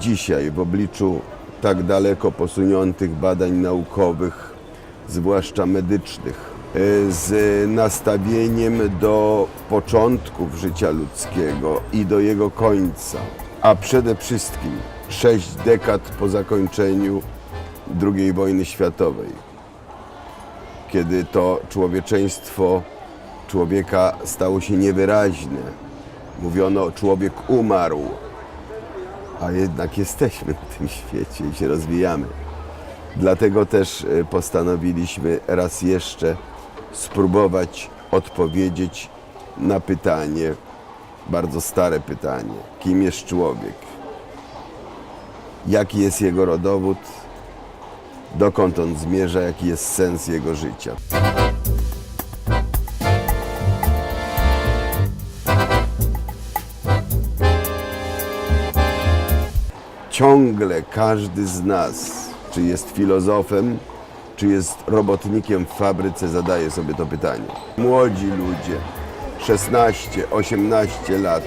Dzisiaj w obliczu tak daleko posuniętych badań naukowych, zwłaszcza medycznych, y, z nastawieniem do początków życia ludzkiego i do jego końca, a przede wszystkim sześć dekad po zakończeniu II wojny światowej, kiedy to człowieczeństwo człowieka stało się niewyraźne. Mówiono, człowiek umarł, a jednak jesteśmy w tym świecie i się rozwijamy. Dlatego też e, postanowiliśmy raz jeszcze spróbować odpowiedzieć na pytanie, bardzo stare pytanie: kim jest człowiek? Jaki jest jego rodowód? Dokąd on zmierza? Jaki jest sens jego życia? Ciągle każdy z nas, czy jest filozofem, czy jest robotnikiem w fabryce, zadaje sobie to pytanie. Młodzi ludzie, 16, 18 lat,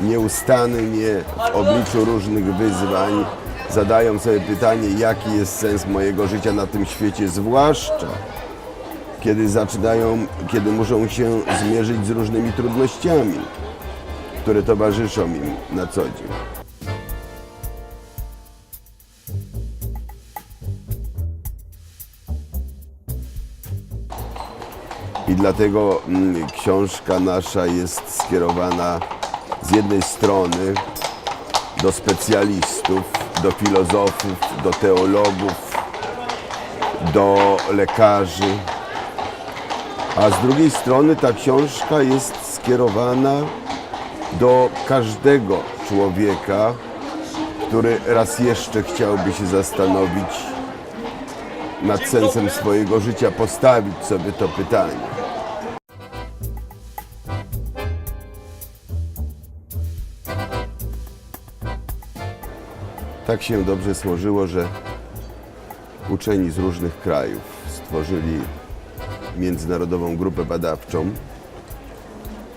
nieustannie w obliczu różnych wyzwań zadają sobie pytanie, jaki jest sens mojego życia na tym świecie, zwłaszcza kiedy zaczynają, kiedy muszą się zmierzyć z różnymi trudnościami, które towarzyszą im na co dzień. I dlatego mm, książka nasza jest skierowana z jednej strony do specjalistów, do filozofów, do teologów, do lekarzy, a z drugiej strony ta książka jest skierowana do każdego człowieka, który raz jeszcze chciałby się zastanowić nad sensem swojego życia, postawić sobie to pytanie. Tak się dobrze złożyło, że uczeni z różnych krajów stworzyli międzynarodową grupę badawczą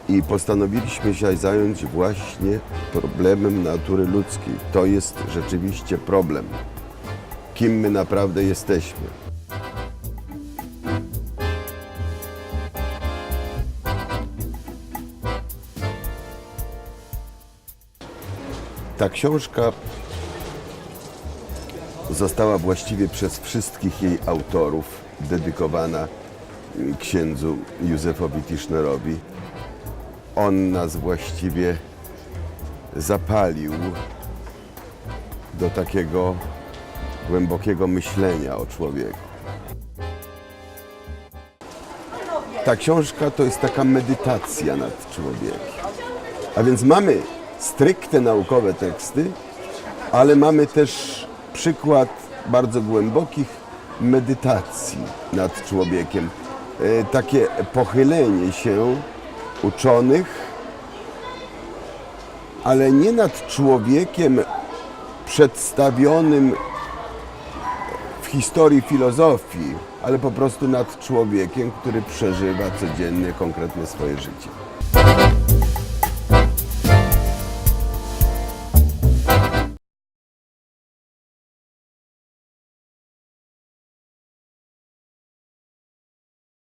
i postanowiliśmy się zająć właśnie problemem natury ludzkiej. To jest rzeczywiście problem. Kim my naprawdę jesteśmy. Ta książka została właściwie przez wszystkich jej autorów dedykowana księdzu Józefowi Tischnerowi. On nas właściwie zapalił do takiego głębokiego myślenia o człowieku. Ta książka to jest taka medytacja nad człowiekiem. A więc mamy stricte naukowe teksty, ale mamy też przykład bardzo głębokich medytacji nad człowiekiem. E, Takie pochylenie się uczonych, ale nie nad człowiekiem przedstawionym w historii filozofii, ale po prostu nad człowiekiem, który przeżywa codziennie konkretne swoje życie.